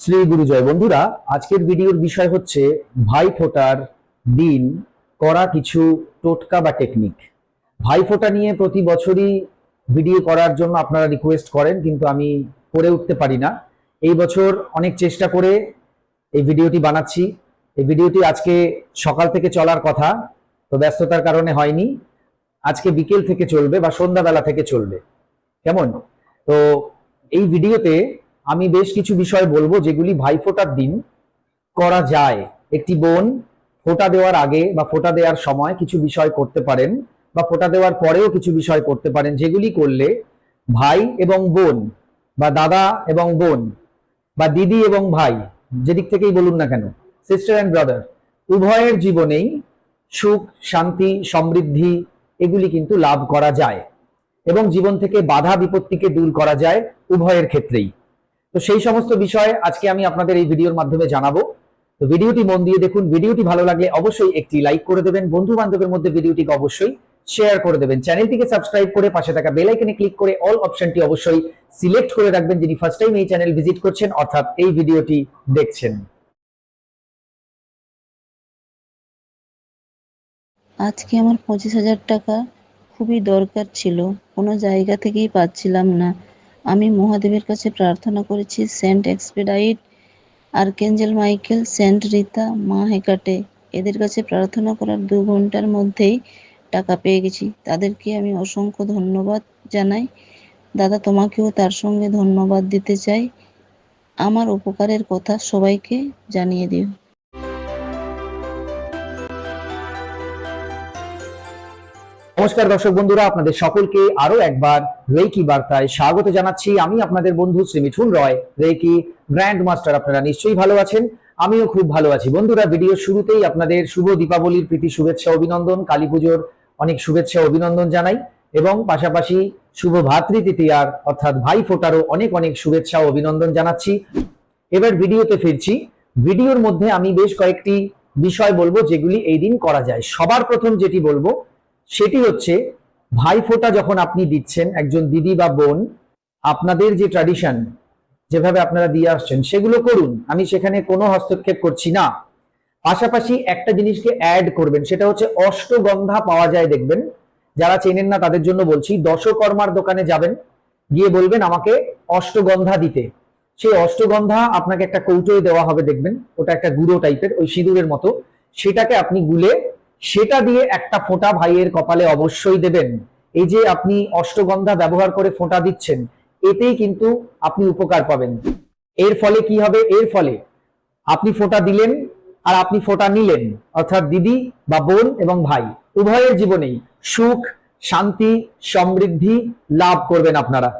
শ্রী গুরুজয় বন্ধুরা, আজকের ভিডিওর বিষয় হচ্ছে ভাই ফোটার দিন করা কিছু টোটকা বা টেকনিক ভাই ফোঁটা নিয়ে প্রতি বছরই ভিডিও করার জন্য আপনারা রিকোয়েস্ট করেন, কিন্তু আমি করে উঠতে পারি না। এই বছর অনেক চেষ্টা করে এই ভিডিওটি বানাচ্ছি। এই ভিডিওটি আজকে সকাল থেকে চলার কথা, তো ব্যস্ততার কারণে হয়নি। আজকে বিকেল থেকে চলবে বা সন্ধ্যাবেলা থেকে চলবে। কেমন? তো এই ভিডিওতে আমি বেশ কিছু বিষয় বলব যেগুলি ভাইফোঁটার দিন করা যায়। একটি বোন ফোঁটা দেওয়ার আগে বা ফোঁটা দেওয়ার সময় কিছু বিষয় করতে পারেন বা ফোঁটা দেওয়ার পরেও কিছু বিষয় করতে পারেন, যেগুলি করলে ভাই এবং বোন বা দাদা এবং বোন বা দিদি এবং ভাই, যেদিক থেকেই বলুন না কেন সিস্টার অ্যান্ড ব্রাদার উভয়ের জীবনেই সুখ, শান্তি, সমৃদ্ধি এগুলি কিন্তু লাভ করা যায় এবং জীবন থেকে বাধা বিপত্তিকে দূর করা যায় উভয়ের ক্ষেত্রেই। তো সেই সমস্ত বিষয় আজকে আমি আপনাদের এই ভিডিওর মাধ্যমে জানাব। তো ভিডিওটি মন দিয়ে দেখুন, ভিডিওটি ভালো লাগলে অবশ্যই একটি লাইক করে দেবেন বন্ধু বান্ধবের মধ্যে ভিডিওটিকে অবশ্যই শেয়ার করে দেবেন। চ্যানেলটিকে সাবস্ক্রাইব করে পাশে থাকা বেল আইকনে ক্লিক করে অল অপশনটি অবশ্যই সিলেক্ট করে রাখবেন, যিনি ফার্স্ট টাইম এই চ্যানেল ভিজিট করছেন, অর্থাৎ এই ভিডিওটি দেখছেন। আজকে আমার পঁচিশ হাজার টাকা খুবই দরকার ছিল, কোনো জায়গা থেকেই পাচ্ছিলাম না। আমি মহাদেবের কাছে প্রার্থনা করেছি, Saint Expedite Archangel Michael, Saint Rita, মা হেকাটে। এদের কাছে প্রার্থনা করার দু ঘণ্টার মধ্যেই টাকা পেয়ে গেছি। তাদেরকে আমি অসংখ্য ধন্যবাদ জানাই। দাদা, তোমাকেও তার সঙ্গে ধন্যবাদ দিতে চাই। আমার উপকারের কথা সবাইকে জানিয়ে দিও। নমস্কার দর্শক বন্ধুরা, আপনাদের সকলকে আরও একবার রেকি বার্তায় স্বাগত জানাচ্ছি। আমি আপনাদের বন্ধু Shri Mithun Roy reiki grand master আপনারা নিশ্চয়ই ভালো আছেন? আমিও খুব ভালো আছি। বন্ধুরা ভিডিও শুরুতেই আপনাদের শুভ দীপাবলির প্রীতি, শুভেচ্ছা, অভিনন্দন, কালী পুজোর অনেক শুভেচ্ছা, অভিনন্দন জানাই এবং পাশাপাশি শুভ ভাতৃ তৃতীয়ার অর্থাৎ ভাই ফোটারও অনেক অনেক শুভেচ্ছা, অভিনন্দন জানাচ্ছি। এবার ভিডিওতে ফিরছি। ভিডিওর মধ্যে আমি বেশ কয়েকটি বিষয় বলব যেগুলি এই দিন করা যায়। সবার প্রথম যেটি বলব সেটি হচ্ছে ভাইফোঁটা যখন আপনি দিচ্ছেন, একজন দিদি বা বোন, আপনাদের যে ট্র্যাডিশন যেভাবে আপনারা দিয়ে আসছেন, সেগুলো করুন। আমি সেখানে কোনো হস্তক্ষেপ করছি না। পাশাপাশি একটা জিনিসকে অ্যাড করবেন, সেটা হচ্ছে অষ্টগন্ধা পাওয়া যায় দেখবেন। যারা চেনেন না, তাদের জন্য বলছি, দশকর্মার দোকানে যাবেন, গিয়ে বলবেন আমাকে অষ্টগন্ধা দিতে। সেই অষ্টগন্ধা আপনাকে একটা কৌটোয় দেওয়া হবে দেখবেন, ওটা একটা গুঁড়ো টাইপের ওই সিঁদুরের মতো। সেটাকে আপনি গুলে সেটা দিয়ে একটা ফোঁটা ভাইয়ের কপালে অবশ্যই দেবেন। এই যে আপনি অষ্টগন্ধা ব্যবহার করে ফোঁটা দিচ্ছেন, এতেই কিন্তু আপনি উপকার পাবেন। এর ফলে কি হবে? এর ফলে আপনি ফোঁটা দিলেন আর আপনি ফোঁটা নিলেন। অর্থাৎ দিদি বা বোন এবং ভাই, উভয়ের জীবনেই সুখ, শান্তি, সমৃদ্ধি লাভ করবেন আপনারা।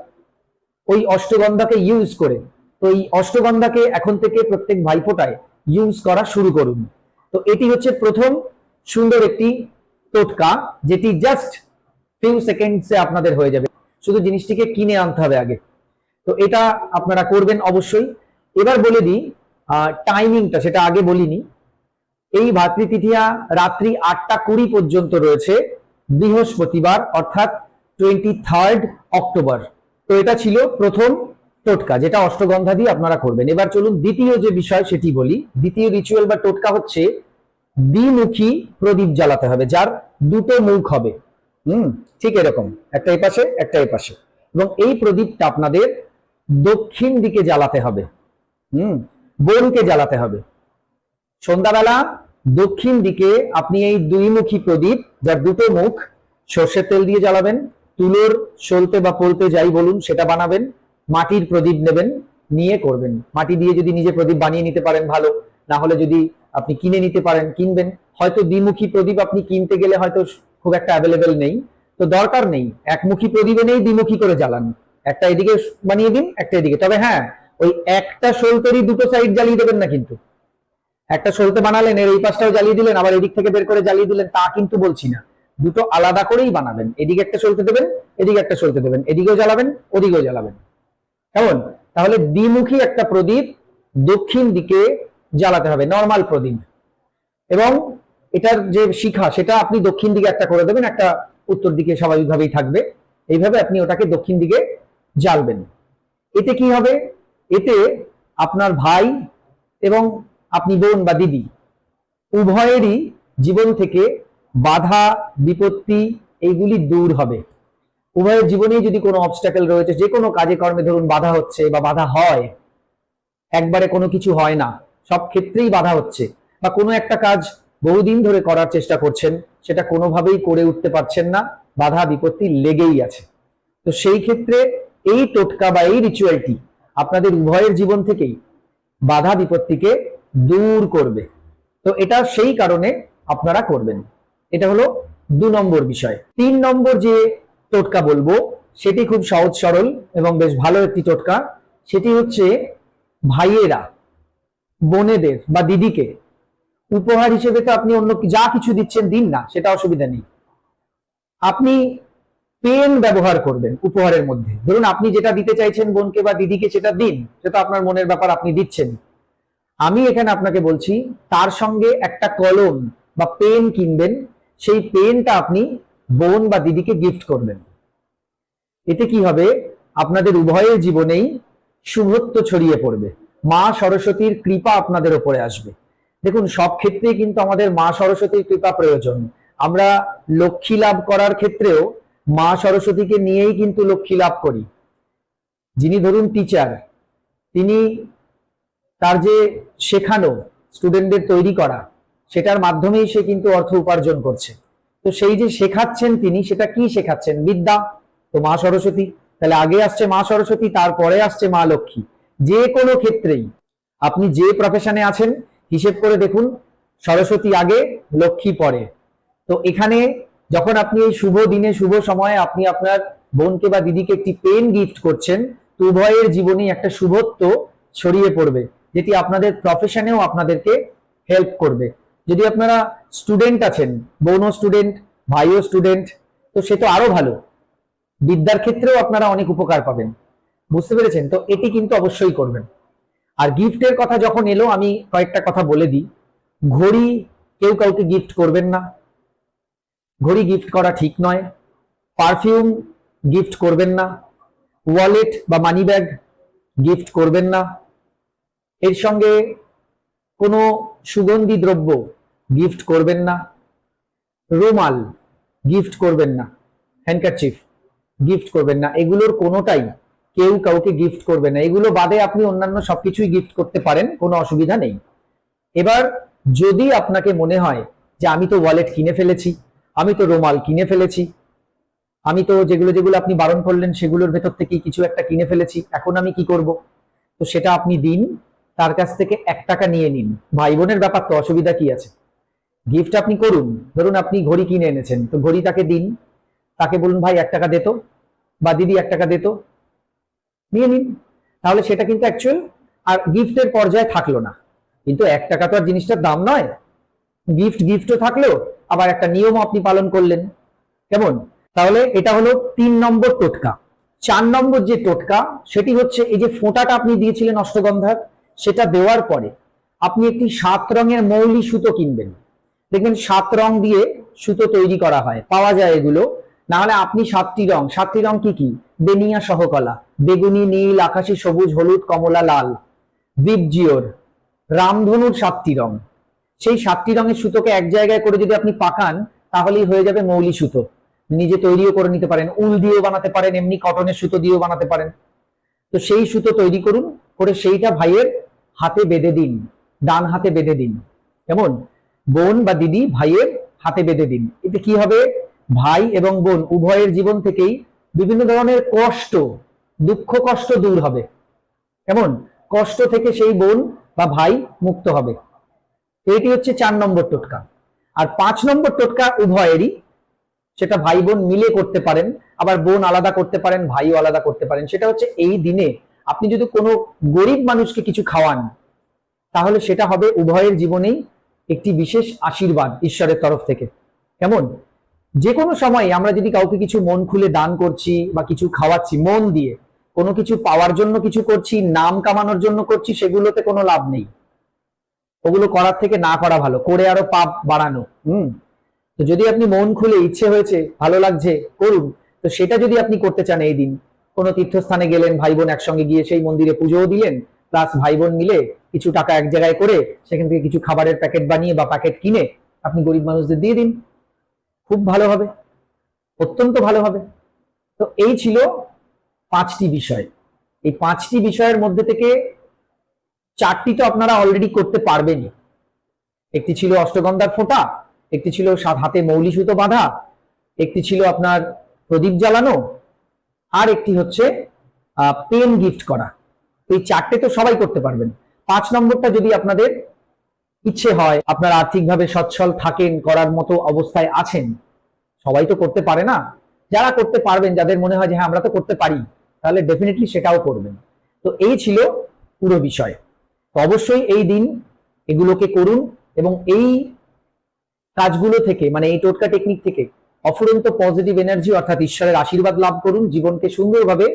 ওই অষ্টগন্ধাকে ইউজ করে, তো এই অষ্টগন্ধাকে এখন থেকে প্রত্যেক ভাইফোঁটায় ইউজ করা শুরু করুন। তো এটি হচ্ছে প্রথম সুন্দর একটি টোটকা, যেটি জাস্ট ফিউ সেকেন্ডসে আপনাদের হয়ে যাবে। শুধু জিনিসটিকে কিনে আনতে হবে আগে। তো এটা আপনারা করবেন অবশ্যই। এবার বলে দিই টাইমিংটা সেটা আগে বলিনি। এই ভাতৃতৃতীয়া রাত্রি আটটা কুড়ি পর্যন্ত রয়েছে, বৃহস্পতিবার, অর্থাৎ টোয়েন্টি থার্ড অক্টোবর তো এটা ছিল প্রথম টোটকা, যেটা অষ্টগন্ধা দিয়ে আপনারা করবেন। এবার চলুন দ্বিতীয় যে বিষয়, সেটি বলি। দ্বিতীয় রিচুয়াল বা টোটকা হচ্ছে দ্বিমুখী প্রদীপ জ্বালাতে হবে, যার দুটো মুখ হবে। হুম, ঠিক এরকম। একটা এপাশে একটা এপাশে এবং এই প্রদীপটা আপনাদের দক্ষিণ দিকে জ্বালাতে হবে। হুম, বোনকে জ্বালাতে হবে। সন্ধ্যাবেলা দক্ষিণ দিকে আপনি এই দুইমুখী প্রদীপ, যার দুটো মুখ, সর্ষের তেল দিয়ে জ্বালাবেন, তুলোর সলতে বা পলতে যাই বলুন, সেটা বানাবেন, মাটির প্রদীপ নেবেন, নিয়ে করবেন। মাটি দিয়ে যদি নিজে প্রদীপ বানিয়ে নিতে পারেন ভালো, না হলে যদি আপনি কিনে নিতে পারেন, কিনবেন। হয়তো দ্বিমুখী প্রদীপ আপনি কিনতে গেলে হয়তো খুব একটা অ্যাভেলেবেল নেই। তো দরকার নেই। একমুখী প্রদীপে নেই, দ্বিমুখী করে জ্বালান। একটা এদিকে বানিয়ে দিন, একটা এদিকে। তবে হ্যাঁ ওই একটা সলতেরই দুটো সাইড জ্বালিয়ে দেবেন না কিন্তু। একটা সলতে বানালেন, এর এই পাশটাও জ্বালিয়ে দিলেন, আবার এদিক থেকে বের করে জ্বালিয়ে দিলেন, তা কিন্তু বলছি না। দুটো আলাদা করেই বানাবেন। এদিকে একটা সলতে দেবেন, এদিকে একটা সলতে দেবেন। এদিকেও জ্বালাবেন, ওদিকেও জ্বালাবেন। কেমন? তাহলে দ্বিমুখী একটা প্রদীপ দক্ষিণ দিকে জ্বালাতে হবে নর্মাল প্রদীপ। এবং এটার যে শিখা, সেটা আপনি দক্ষিণ দিকে একটা করে দেবেন, একটা উত্তর দিকে স্বাভাবিকভাবেই থাকবে। এইভাবে আপনি ওটাকে দক্ষিণ দিকে জ্বালবেন। এতে কি হবে? এতে আপনার ভাই এবং আপনি বোন বা দিদি উভয়েরই জীবন থেকে বাধা, বিপত্তি এইগুলি দূর হবে। উভয়ের জীবনেই যদি কোনো অবস্টাকেল রয়েছে, যে কোনো কাজে কর্মে ধরুন বাধা হচ্ছে বা বাধা হয়, একবারে কোনো কিছু হয় না। সব ক্ষেত্রেই বাধা হচ্ছে বা কোনো একটা কাজ বহুদিন ধরে করার চেষ্টা করছেন, সেটা কোনোভাবেই করে উঠতে পারছেন না, বাধা বিপত্তি লেগেই আছে। তো সেই ক্ষেত্রে এই টোটকা বা এই রিচুয়ালটি আপনাদের উভয়ের জীবন থেকেই বাধা বিপত্তিকে দূর করবে। তো এটা সেই কারণে আপনারা করবেন। এটা হলো দু নম্বর বিষয়। তিন নম্বর যে টোটকা বলব, সেটি খুব সহজ সরল এবং বেশ ভালো একটি টোটকা। সেটি হচ্ছে ভাইয়েরা। বোনেদের বা দিদিকে উপহার হিসেবে তো আপনি অন্য যা কিছু দিচ্ছেন দিন না, সেটা অসুবিধা নেই। আপনি পেন ব্যবহার করবেন উপহারের মধ্যে। ধরুন আপনি যেটা দিতে চাইছেন বোনকে বা দিদিকে সেটা দিন, সেটা আপনার মনের ব্যাপার, আপনি দিচ্ছেন। আমি এখানে আপনাকে বলছি, তার সঙ্গে একটা কলম বা পেন কিনবেন, সেই পেনটা আপনি বোন বা দিদিকে গিফট করবেন। এতে কি হবে? আপনাদের উভয়ের জীবনেই শুভত্ব ছড়িয়ে পড়বে। মা সরস্বতীর কৃপা আপনাদের ওপরে আসবে। দেখুন, সব ক্ষেত্রেই কিন্তু আমাদের মা সরস্বতীর কৃপা প্রয়োজন। আমরা লক্ষ্মী লাভ করার ক্ষেত্রেও মা সরস্বতীকে নিয়েই কিন্তু লক্ষ্মী লাভ করি। যিনি ধরুন টিচার তিনি তার যে শেখানো স্টুডেন্টদের তৈরি করা, সেটার মাধ্যমেই সে কিন্তু অর্থ উপার্জন করছে। তো সেই যে শেখাচ্ছেন তিনি, সেটা কি শেখাচ্ছেন? বিদ্যা, তো মা সরস্বতী, তাহলে আগে আসছে মা সরস্বতী, তারপরে আসছে মা লক্ষ্মী। যে কোনো ক্ষেত্রেই আপনি যে প্রফেশনে আছেন, হিসেব করে দেখুন, সরস্বতী আগে, লক্ষ্মী পরে। তো এখানে যখন আপনি এই শুভ দিনে, শুভ সময়ে আপনি আপনার বোনকে বা দিদিকে একটি পেন গিফট করছেন, তো উভয়ের জীবনে একটা শুভত্ব ছড়িয়ে পড়বে, যেটি আপনাদের প্রফেশনেও আপনাদেরকে হেল্প করবে। যদি আপনারা স্টুডেন্ট আছেন, বোনও স্টুডেন্ট ভাইও স্টুডেন্ট তো সে তো আরও ভালো। বিদ্যার ক্ষেত্রেও আপনারা অনেক উপকার পাবেন। বুঝতে পেরেছেন? তো এটি কিন্তু অবশ্যই করবেন। আর গিফটের কথা যখন এলো, আমি কয়েকটা কথা বলে দিই। ঘড়ি কেউ কাউকে গিফট করবেন না। ঘড়ি গিফট করা ঠিক নয়। পারফিউম গিফট করবেন না। ওয়ালেট বা মানি ব্যাগ গিফট করবেন না। এর সঙ্গে কোনো সুগন্ধি দ্রব্য গিফট করবেন না। রুমাল গিফট করবেন না। হ্যান্ডকারচিফ গিফট করবেন না। এগুলোর কোনোটাই কেউ কাউকে গিফট করবে না। এগুলো বাদে আপনি অন্যান্য সবকিছুই গিফট করতে পারেন, কোনো অসুবিধা নেই। এবার যদি আপনাকে মনে হয় যে আমি তো ওয়ালেট কিনে ফেলেছি, আমি তো রুমাল কিনে ফেলেছি, আমি তো যেগুলো যেগুলো আপনি বারণ করলেন সেগুলোর ভেতর থেকে কিছু একটা কিনে ফেলেছি, এখন আমি কি করব? তো সেটা আপনি দিন, তার কাছ থেকে এক টাকা নিয়ে নিন। ভাই বোনের ব্যাপার তো অসুবিধা কি আছে? গিফট আপনি করুন। ধরুন আপনি ঘড়ি কিনে এনেছেন, তো ঘড়ি তাকে দিন। তাকে বলুন, ভাই, এক টাকা দিত বা, দিদি, এক টাকা দিত নিয়ে নিন। তাহলে সেটা কিন্তু অ্যাকচুয়াল আর গিফটের পর্যায়ে থাকল না। কিন্তু এক টাকা তো আর জিনিসটার দাম নয়। গিফট গিফটও থাকল আবার একটা নিয়মও আপনি পালন করলেন। কেমন? তাহলে এটা হলো তিন নম্বর টোটকা। চার নম্বর যে টোটকা, সেটি হচ্ছে এই যে ফোঁটাটা আপনি দিয়েছিলেন অষ্টগন্ধার, সেটা দেওয়ার পরে আপনি একটি সাত রঙের মৌলি সুতো কিনবেন। দেখবেন সাত রং দিয়ে সুতো তৈরি করা হয়। পাওয়া যায় এগুলো। না হলে আপনি সাতটি রং। সাতটি রং কি কি? বেনিয়া সহকলা, বেগুনি, নীল, আকাশি, সবুজ, হলুদ, কমলা, লাল। জিওর, রামধনুর সাতটি রং। সেই সাতটি রঙের সুতোকে এক জায়গায় করে যদি আপনি পাকান, তাহলেই হয়ে যাবে মৌলি সুতো। নিজে তৈরিও করে নিতে পারেন, উল দিয়েও বানাতে পারেন, এমনি কটনের সুতো দিয়েও বানাতে পারেন। তো সেই সুতো তৈরি করুন, করে সেইটা ভাইয়ের হাতে বেঁধে দিন, ডান হাতে বেঁধে দিন। কেমন? বোন বা দিদি ভাইয়ের হাতে বেঁধে দিন। এতে কি হবে? ভাই এবং বোন উভয়ের জীবন থেকেই বিভিন্ন ধরনের কষ্ট, দুঃখ কষ্ট দূর হবে। কেমন? কষ্ট থেকে সেই বোন বা ভাই মুক্ত হবে। এটি হচ্ছে চার নম্বর টোটকা। আর পাঁচ নম্বর টোটকা উভয়েরই। সেটা ভাই বোন মিলে করতে পারেন, আবার বোন আলাদা করতে পারেন, ভাইও আলাদা করতে পারেন। সেটা হচ্ছে এই দিনে আপনি যদি কোনো গরিব মানুষকে কিছু খাওয়ান, তাহলে সেটা হবে উভয়ের জীবনেই একটি বিশেষ আশীর্বাদ ঈশ্বরের তরফ থেকে। কেমন? যে কোনো সময় আমরা যদি কাউকে কিছু মন খুলে দান করছি বা কিছু খাওয়াচ্ছি, মন দিয়ে, কোনো কিছু পাওয়ার জন্য কিছু করছি, নাম কামানোর জন্য করছি, সেগুলোতে কোনো লাভ নেই। ওগুলো করার থেকে না করা ভালো, করে আরও পাপ বাড়ানো, হুম? তো যদি আপনি মন খুলে ইচ্ছে হয়েছে, ভালো লাগছে, করুন। তো সেটা যদি আপনি করতে চান এই দিন, কোনো তীর্থস্থানে গেলেন ভাই বোন একসঙ্গে গিয়ে সেই মন্দিরে পুজোও দিলেন প্লাস ভাই বোন মিলে কিছু টাকা এক জায়গায় করে সেখান থেকে কিছু খাবারের প্যাকেট বানিয়ে বা প্যাকেট কিনে আপনি গরিব মানুষদের দিয়ে দিন। খুব ভালো হবে, অত্যন্ত ভালো হবে। তো এই ছিল পাঁচটি বিষয়। এই পাঁচটি বিষয়ের মধ্যে থেকে চারটি তো আপনারা অলরেডি করতে পারবেনই। একটি ছিল অষ্টগন্ধার ফোঁটা, একটি ছিল হাতে মৌলি সুতো বাঁধা, একটি ছিল আপনার প্রদীপ জ্বালানো, আর একটি হচ্ছে পেন গিফট করা। এই চারটে তো সবাই করতে পারবেন। পাঁচ নম্বরটা যদি আপনাদের ইচ্ছে হয় আপনার আর্থিকভাবে সচ্ছল থাকেন, করার মতো অবস্থায় আছেন। সবাই তো করতে পারে না। যারা করতে পারবেন, যাদের মনে হয় যে হ্যাঁ আমরা তো করতে পারি, তাহলে ডেফিনেটলি সেটাও করবেন। তো এই ছিল পুরো বিষয়। তো অবশ্যই এই দিন এগুলোকে করুন এবং এই কাজগুলো থেকে মানে এই টোটকা টেকনিক থেকে অফুরন্ত পজিটিভ এনার্জি অর্থাৎ ঈশ্বরের আশীর্বাদ লাভ করুন, জীবনকে সুন্দরভাবে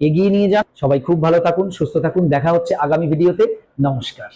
এগিয়ে নিয়ে যান। সবাই খুব ভালো থাকুন, সুস্থ থাকুন। দেখা হচ্ছে আগামী ভিডিওতে নমস্কার।